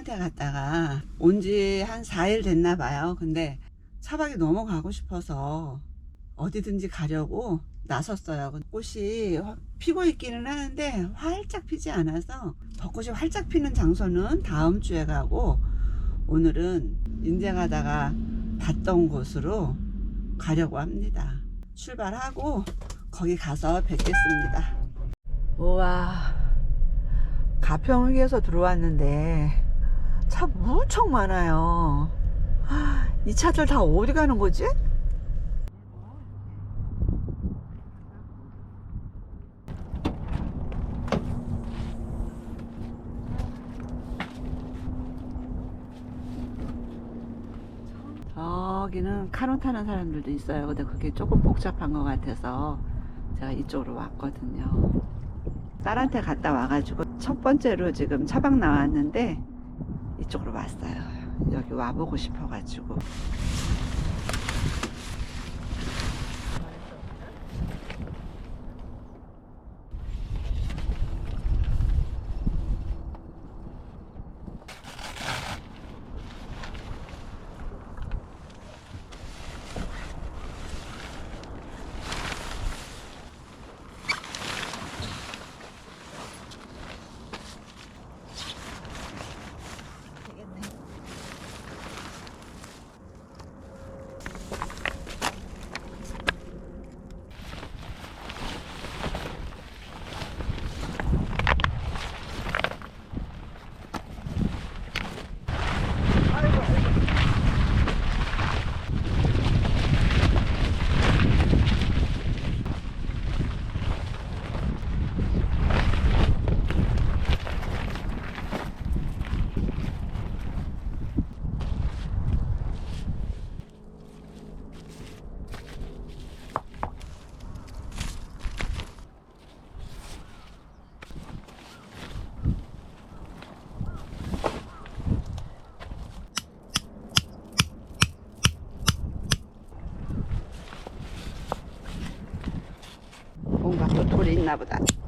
큰딸한테 갔다가 온 지 한 4일 됐나 봐요. 근데 차박이 너무 가고 싶어서 어디든지 가려고 나섰어요. 꽃이 피고 있기는 하는데 활짝 피지 않아서 벚꽃이 활짝 피는 장소는 다음 주에 가고 오늘은 인제 가다가 봤던 곳으로 가려고 합니다. 출발하고 거기 가서 뵙겠습니다. 우와, 가평에서 들어왔는데 차 무척 많아요. 이 차들 다 어디 가는 거지? 저기는 카누 타는 사람들도 있어요. 근데 그게 조금 복잡한 것 같아서 제가 이쪽으로 왔거든요. 딸한테 갔다 와가지고 첫 번째로 지금 차박 나왔는데 이쪽으로 왔어요. 여기 와보고 싶어가지고. 뭔가 또 돌이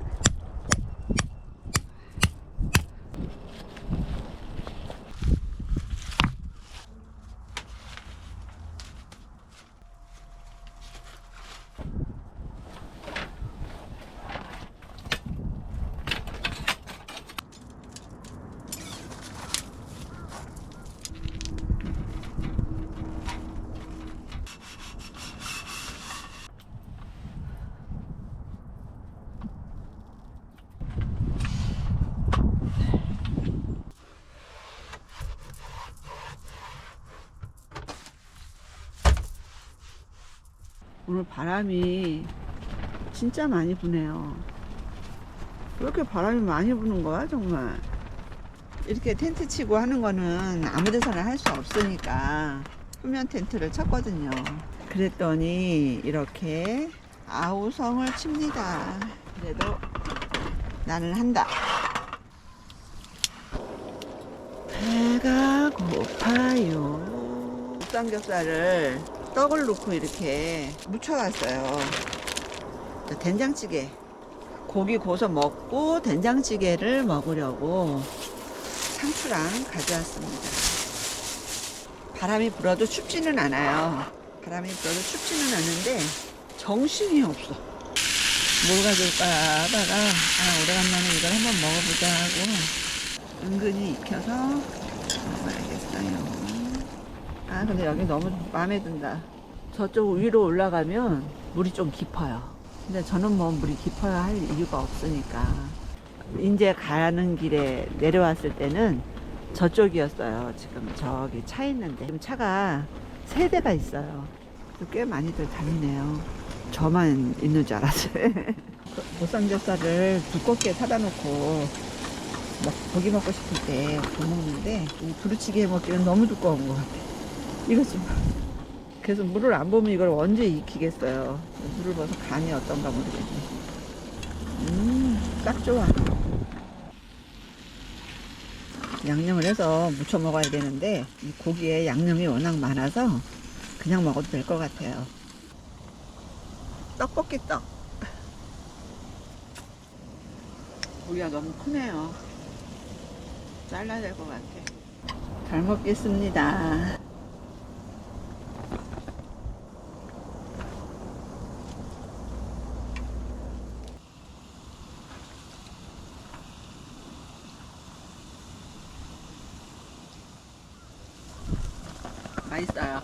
오늘 바람이 진짜 많이 부네요. 왜 이렇게 바람이 많이 부는 거야, 정말? 이렇게 텐트 치고 하는 거는 아무 데서나 할 수 없으니까 후면 텐트를 쳤거든요. 그랬더니 이렇게 아우성을 칩니다. 그래도 나는 한다. 배가 고파요. 삼겹살을 떡을 넣고 이렇게 무쳐놨어요. 자, 된장찌개. 고기 고서 먹고 된장찌개를 먹으려고 상추랑 가져왔습니다. 바람이 불어도 춥지는 않아요. 바람이 불어도 춥지는 않은데 정신이 없어. 뭘 가져올까 하다가 아, 오래간만에 이걸 한번 먹어보자 하고 은근히 익혀서 먹어야겠어요. 아 근데 여기 너무 마음에 든다. 저쪽 위로 올라가면 물이 좀 깊어요. 근데 저는 뭐 물이 깊어야 할 이유가 없으니까. 이제 가는 길에 내려왔을 때는 저쪽이었어요. 지금 저기 차 있는데 지금 차가 세 대가 있어요. 꽤 많이들 다니네요. 저만 있는 줄 알았어요. 보쌈겹살을 두껍게 사다 놓고 막 고기 먹고 싶을 때 구먹는데 이 두루치기 해 먹기는 너무 두꺼운 것 같아. 이거 좀 그래서 물을 안 보면 이걸 언제 익히겠어요. 물을 봐서 간이 어떤가 모르겠네. 음, 딱 좋아. 양념을 해서 무쳐 먹어야 되는데 이 고기에 양념이 워낙 많아서 그냥 먹어도 될 것 같아요. 떡볶이 떡. 고기가 너무 크네요. 잘라야 될 것 같아. 잘 먹겠습니다. 맛있어요.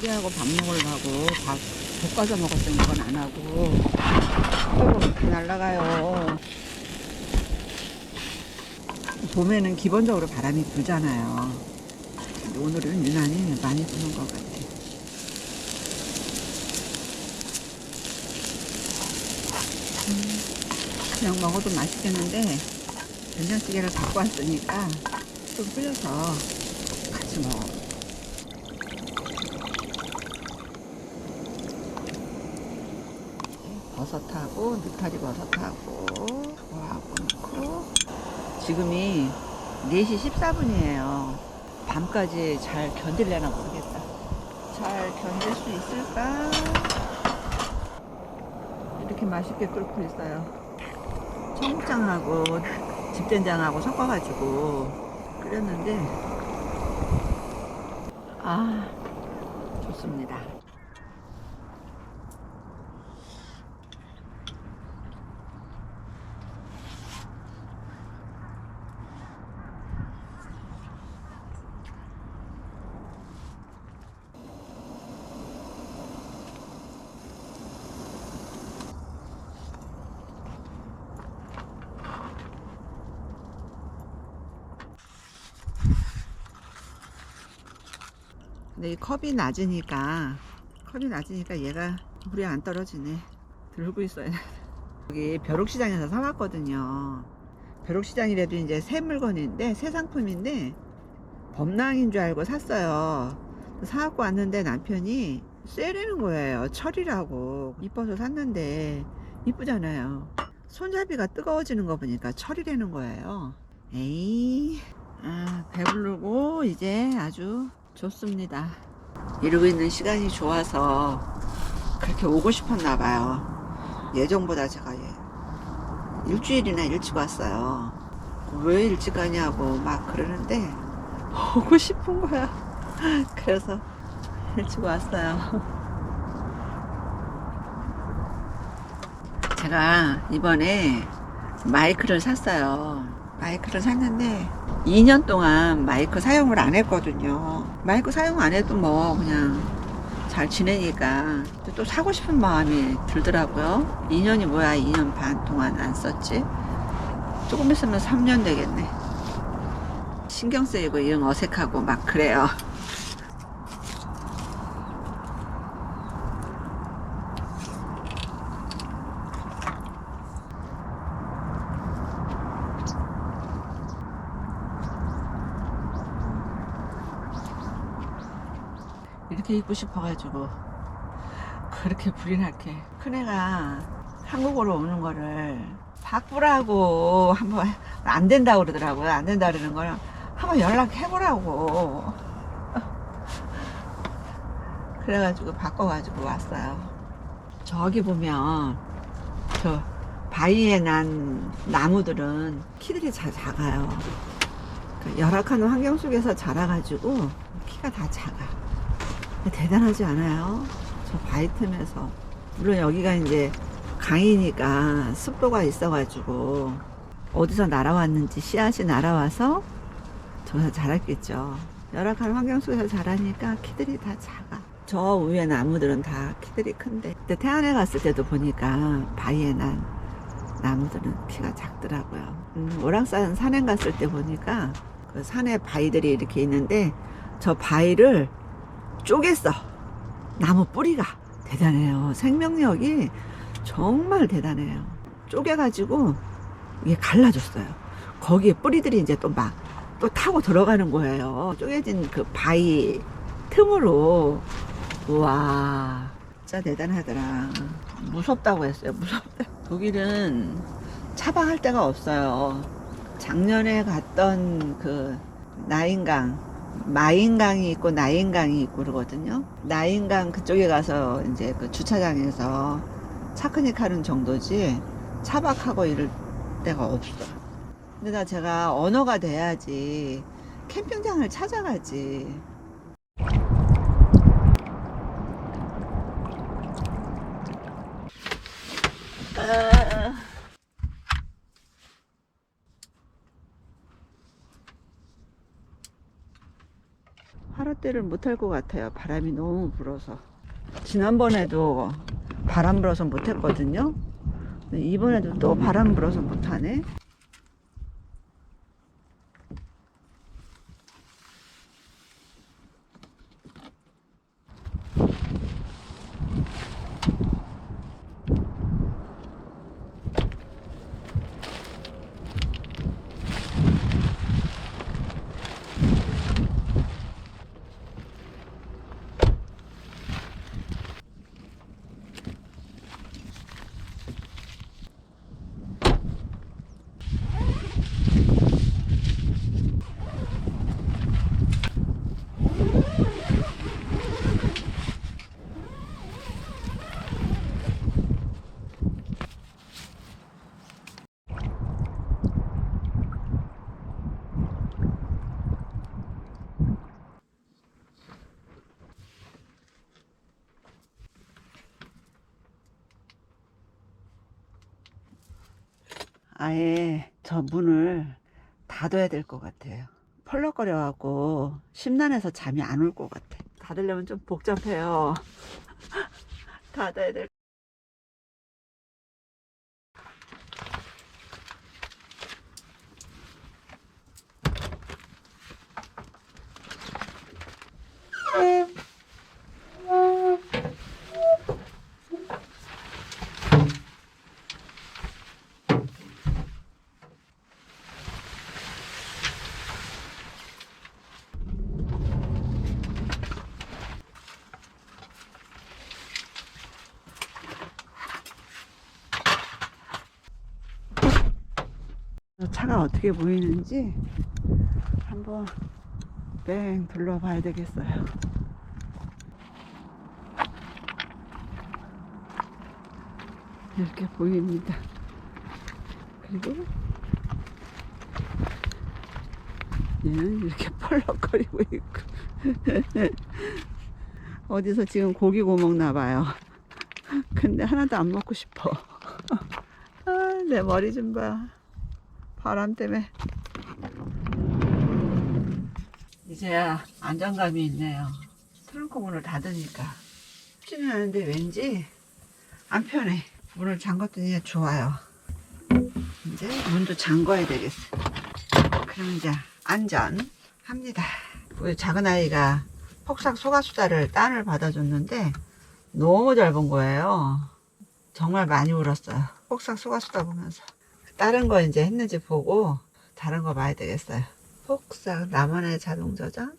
찌개하고 밥 먹으려고 밥 볶아서 먹었던 건 안 하고. 아이고 이렇게 날라가요. 봄에는 기본적으로 바람이 불잖아요. 오늘은 유난히 많이 부는 것 같아 음, 그냥 먹어도 맛있겠는데 된장찌개를 갖고 왔으니까 좀 끓여서 같이 먹어 버섯하고 느타리 버섯하고 그거 하고 넣고. 지금이 4시 14분이에요. 밤까지 잘 견딜래나 모르겠다. 잘 견딜 수 있을까? 이렇게 맛있게 끓고 있어요. 청국장하고 집된장하고 섞어가지고 끓였는데 아 좋습니다 근데 이 컵이 낮으니까 컵이 낮으니까 얘가 물이 안 떨어지네. 들고 있어야 돼. 여기 벼룩시장에서 사왔거든요. 벼룩시장이라도 이제 새 물건인데 새 상품인데 범랑인 줄 알고 샀어요. 사갖고 왔는데 남편이 쎄리는 거예요. 철이라고. 이뻐서 샀는데 이쁘잖아요. 손잡이가 뜨거워지는 거 보니까 철이라는 거예요. 에이. 아 배부르고 이제 아주 좋습니다. 이러고 있는 시간이 좋아서 그렇게 오고 싶었나 봐요. 예정보다 제가 예- 일주일이나 일찍 왔어요. 왜 일찍 가냐고 막 그러는데 오고 싶은 거야. 그래서 일찍 왔어요. 제가 이번에 마이크를 샀어요. 마이크를 샀는데 2년 동안 마이크 사용을 안 했거든요. 마이크 사용 안 해도 뭐 그냥 잘 지내니까 또 사고 싶은 마음이 들더라고요. 2년이 뭐야 2년 반 동안 안 썼지. 조금 있으면 3년 되겠네. 신경 쓰이고 영 어색하고 막 그래요. 이렇게 입고 싶어가지고 그렇게 불이 나게 큰애가 한국으로 오는 거를 바꾸라고 한번 안 된다고 그러더라고요. 안 된다 그러는 거는 한번 연락해보라고. 그래가지고 바꿔가지고 왔어요. 저기 보면 저 바위에 난 나무들은 키들이 잘 작아요. 그러니까 열악한 환경 속에서 자라가지고 키가 다 작아 대단하지 않아요? 저 바위 틈에서. 물론 여기가 이제 강이니까 습도가 있어가지고 어디서 날아왔는지 씨앗이 날아와서 저기서 자랐겠죠. 열악한 환경 속에서 자라니까 키들이 다 작아. 저 위에 나무들은 다 키들이 큰데. 그때 태안에 갔을 때도 보니까 바위에 난 나무들은 키가 작더라고요. 음, 오락산 산행 갔을 때 보니까 그 산에 바위들이 이렇게 있는데 저 바위를 쪼갰어. 나무 뿌리가 대단해요. 생명력이 정말 대단해요. 쪼개가지고 이게 갈라졌어요. 거기에 뿌리들이 이제 또 막 또 타고 들어가는 거예요. 쪼개진 그 바위 틈으로 우와 진짜 대단하더라. 무섭다고 했어요. 무섭다. 독일은 차박할 데가 없어요. 작년에 갔던 그 나인강 마인강이 있고 나인강이 있고 그러거든요. 나인강 그쪽에 가서 이제 그 주차장에서 차크닉 하는 정도지 차박하고 이럴 데가 없어. 근데 나 제가 언어가 돼야지 캠핑장을 찾아가지. 아. 하루때를 못할 것 같아요. 바람이 너무 불어서. 지난번에도 바람 불어서 못했거든요. 이번에도 또 바람 불어서 못하네. 아예 저 문을 닫아야 될 것 같아요. 펄럭거려갖고 심란해서 잠이 안 올 것 같아. 닫으려면 좀 복잡해요. 닫아야 될. 차가 어떻게 보이는지 한번 뺑 둘러봐야 되겠어요. 이렇게 보입니다. 그리고 얘는 이렇게 펄럭거리고 있고 어디서 지금 고기 구먹나 봐요. 근데 하나도 안 먹고 싶어. 아, 내 머리 좀 봐. 바람 때문에. 이제야 안정감이 있네요. 트렁크 문을 닫으니까. 쉽지는 않은데 왠지 안 편해. 문을 잠갔더니 좋아요. 이제 문도 잠궈야 되겠어. 그럼 이제 안전합니다. 우리 작은 아이가 폭삭 소가수다를 딴을 받아줬는데 너무 잘 본 거예요. 정말 많이 울었어요. 폭삭 소가수다 보면서 다른 거 이제 했는지 보고 다른 거 봐야 되겠어요. 폭삭 나만의 자동 저장.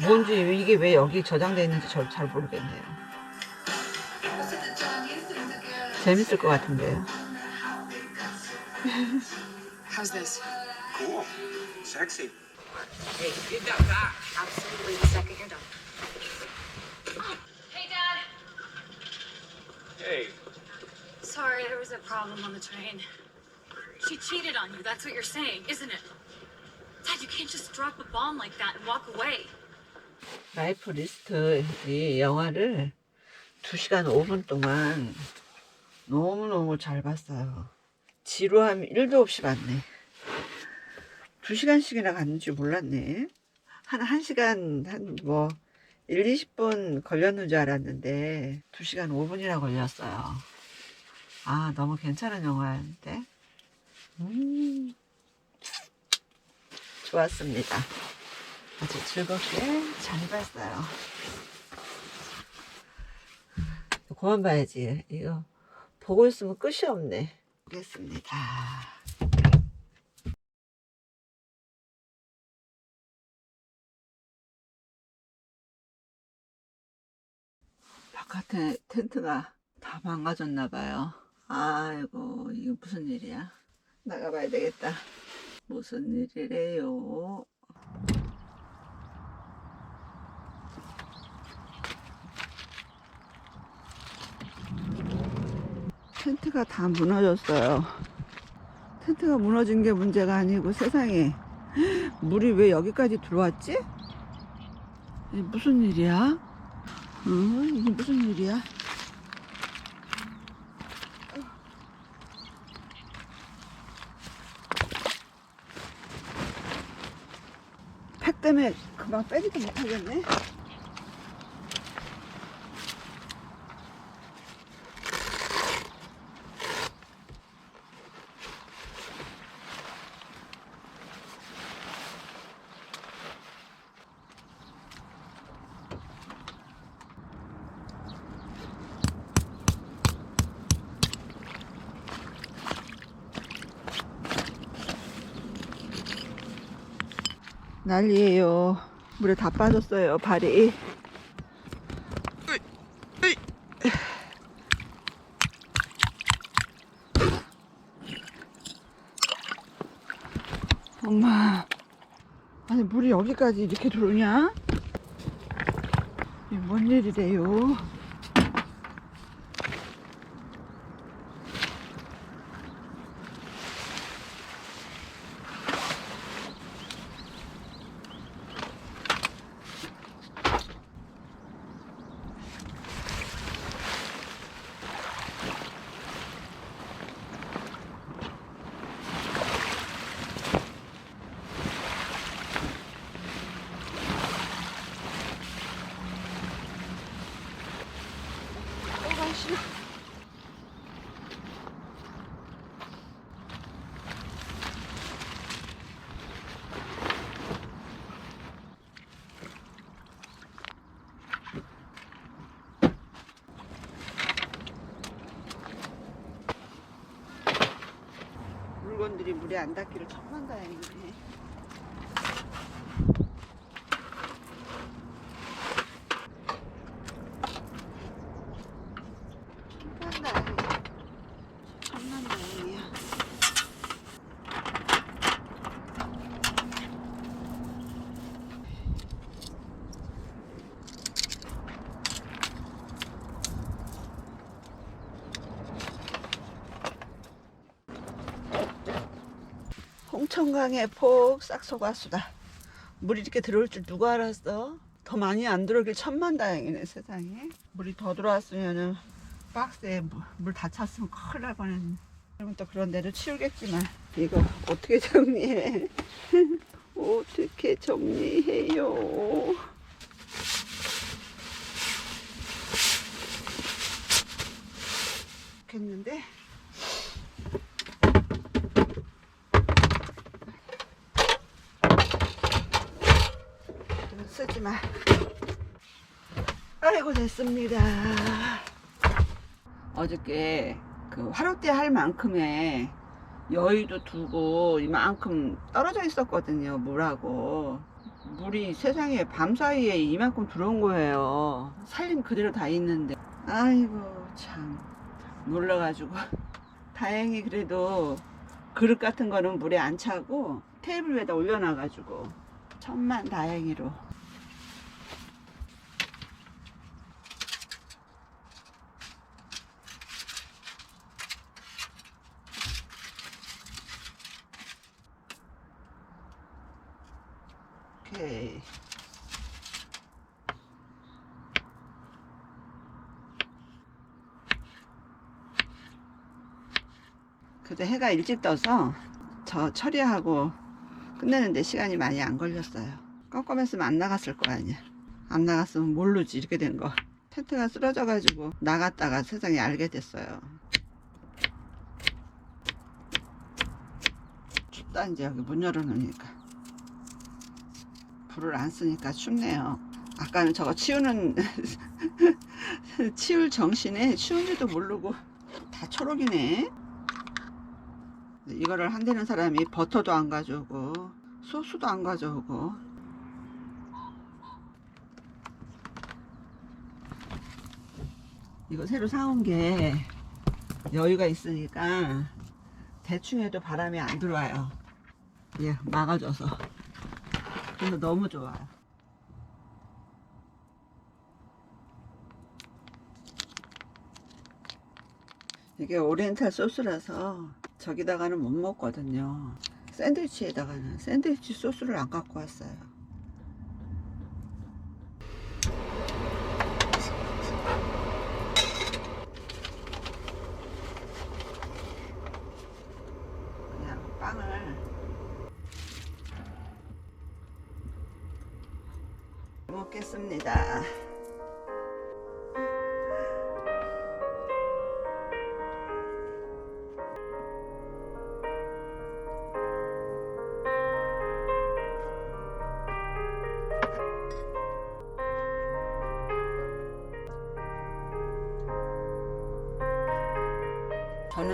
뭔지 이게 왜 여기 저장돼 있는지 저잘 모르겠네요. 재밌을 것 같은데요. How's this? Cool. Sexy. Hey, get that back. Absolutely the second you're done. Hey, Dad. Hey. Sorry, there was a problem on the train. She cheated on you. That's what you're saying, isn't it? Dad, you can't just drop a bomb like that and walk away. 라이프 리스트 이 영화를 2시간 5분 동안 너무너무 잘 봤어요. 지루함이 1도 없이 봤네. 2시간씩이나 갔는 줄 몰랐네. 한 1시간, 한 뭐, 1, 20분 걸렸는 줄 알았는데, 2시간 5분이나 걸렸어요. 아, 너무 괜찮은 영화였는데. 음, 좋았습니다. 아주 즐겁게 잘 봤어요. 그만 봐야지. 이거 보고 있으면 끝이 없네. 보겠습니다. 바깥에 텐트가 다 망가졌나 봐요. 아이고 이거 무슨 일이야? 나가봐야 되겠다. 무슨 일이래요? 텐트가 다 무너졌어요. 텐트가 무너진 게 문제가 아니고 세상에 물이 왜 여기까지 들어왔지? 무슨 일이야? 어, 이게 무슨 일이야? 팩 때문에 금방 빼지도 못하겠네. 난리예요. 물에 다 빠졌어요, 발이. 엄마. 아니, 물이 여기까지 이렇게 들어오냐? 이게 뭔 일이래요? 물에 안 닿기를 천만다행이네. 천만다행이야. 천만다행이야. 홍천강에 폭싹 속았수다. 물이 이렇게 들어올 줄 누가 알았어? 더 많이 안 들어오길 천만다행이네 세상에. 물이 더 들어왔으면은 박스에 물 다 찼으면 큰일 날 뻔했네. 그러면 또 그런 데를 치우겠지만 이거 어떻게 정리해? 어떻게 정리해요? 좋겠는데? 쓰지 마. 아이고 됐습니다. 어저께 그 화롯대 할 만큼의 여의도 두고 이만큼 떨어져 있었거든요 물하고. 물이 세상에 밤 사이에 이만큼 들어온 거예요. 살림 그대로 다 있는데. 아이고 참. 놀라가지고. 다행히 그래도 그릇 같은 거는 물에 안 차고 테이블 위에다 올려놔가지고. 천만 다행히로 오케이. 그때 해가 일찍 떠서 저 처리하고 끝내는데 시간이 많이 안 걸렸어요. 껌껌했으면 안 나갔을 거 아니야. 안 나갔으면 모르지 이렇게 된 거. 텐트가 쓰러져 가지고 나갔다가 세상에 알게 됐어요. 춥다 이제 여기 문 열어놓으니까. 불을 안 쓰니까 춥네요. 아까는 저거 치우는 치울 정신에 치운지도 모르고 다 초록이네. 이거를 한대는 사람이 버터도 안 가져오고 소스도 안 가져오고 이거 새로 사온 게 여유가 있으니까 대충 해도 바람이 안 들어와요. 예, 막아줘서. 그래서 너무 좋아요. 이게 오리엔탈 소스라서 저기다가는 못 먹거든요. 샌드위치에다가는 샌드위치 소스를 안 갖고 왔어요.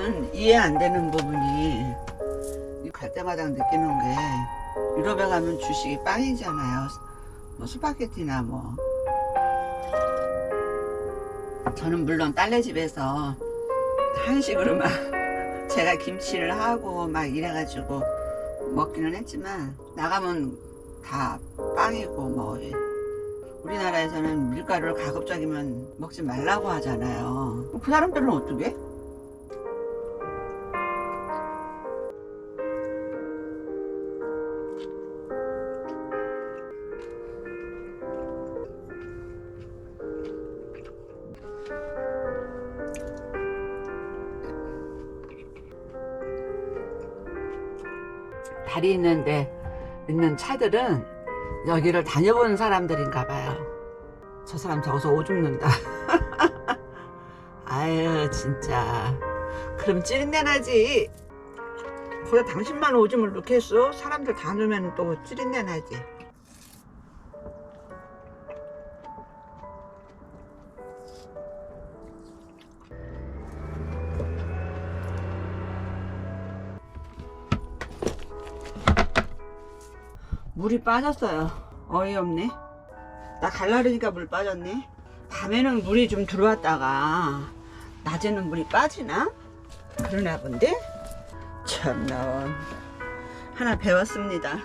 저는 이해 안 되는 부분이 갈 때마다 느끼는 게 유럽에 가면 주식이 빵이잖아요. 뭐 스파게티나 뭐. 저는 물론 딸네 집에서 한식으로 막 제가 김치를 하고 막 이래가지고 먹기는 했지만 나가면 다 빵이고 뭐 우리나라에서는 밀가루를 가급적이면 먹지 말라고 하잖아요. 그 사람들은 어떻게? 다리 있는데 있는 차들은 여기를 다녀본 사람들인가 봐요. 저 사람 저기서 오줌는다. 아유 진짜. 그럼 찌린내 나지. 거기 당신만 오줌을 넣겠어? 사람들 다 넣으면 또 찌린내 나지. 물이 빠졌어요. 어이없네. 나 갈라르니까 물 빠졌네. 밤에는 물이 좀 들어왔다가 낮에는 물이 빠지나? 그러나 본데? 참나 하나 배웠습니다.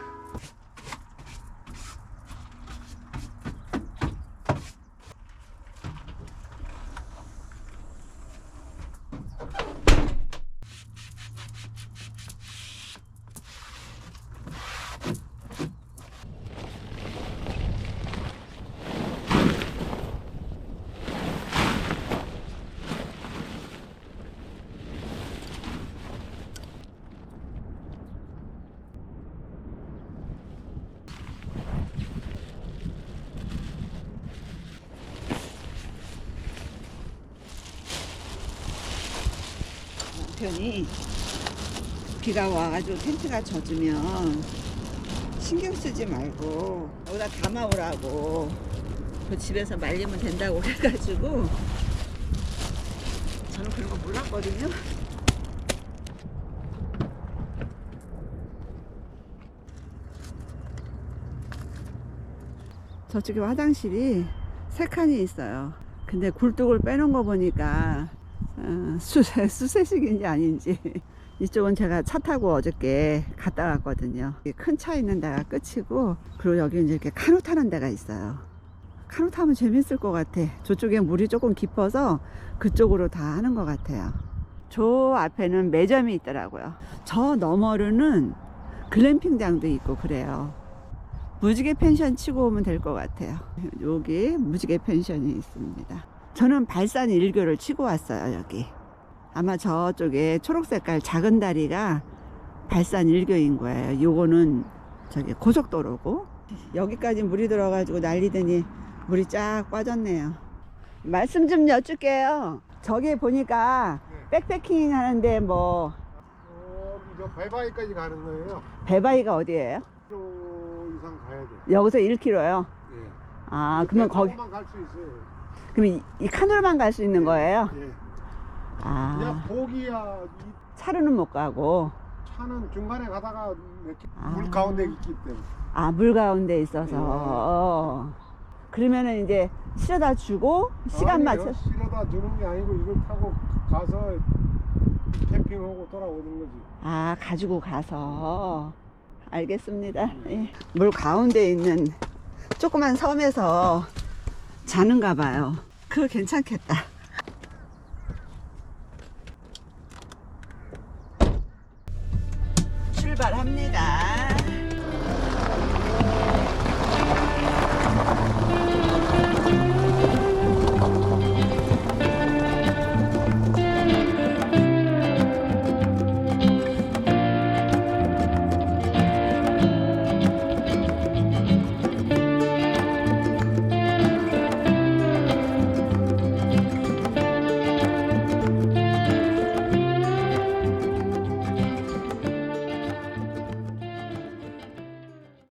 남편이 비가 와가지고 텐트가 젖으면 신경 쓰지 말고 여기다 담아오라고 그 집에서 말리면 된다고 그래가지고 저는 그런 거 몰랐거든요. 저쪽에 화장실이 세 칸이 있어요. 근데 굴뚝을 빼놓은 거 보니까 어, 수세, 수세식인지 아닌지 이쪽은 제가 차 타고 어저께 갔다 왔거든요. 큰 차 있는 데가 끝이고 그리고 여기 이제 이렇게 카누 타는 데가 있어요. 카누 타면 재밌을 것 같아. 저쪽에 물이 조금 깊어서 그쪽으로 다 하는 것 같아요. 저 앞에는 매점이 있더라고요. 저 너머로는 글램핑장도 있고 그래요. 무지개 펜션 치고 오면 될 것 같아요. 여기 무지개 펜션이 있습니다. 저는 발산 일교를 치고 왔어요, 여기. 아마 저쪽에 초록 색깔 작은 다리가 발산 일교인 거예요. 요거는 저기 고속도로고. 여기까지 물이 들어가지고 난리더니 물이 쫙 빠졌네요. 말씀 좀 여쭐게요. 저기 보니까 백패킹 하는데 뭐 어, 저 배바위까지 가는 거예요. 배바위가 어디예요? 저 이상 가야 돼. 여기서 1km요. 예. 아, 그러면 거기, 조금만 갈 수 있어요. 그럼 이, 이 카놀만 갈 수 있는 거예요? 예. 아, 그냥 거기야 이 차로는 못 가고, 차는 중간에 가다가 아. 물 가운데 있기 때문에. 아, 물 가운데 있어서. 어. 그러면은 이제 실어다 주고, 시간 아니요, 맞춰. 실어다 주는 게 아니고 이걸 타고 가서 캠핑하고 돌아오는 거지. 아, 가지고 가서. 알겠습니다. 예. 물 가운데 있는 조그만 섬에서 자는가 봐요. 그거 괜찮겠다.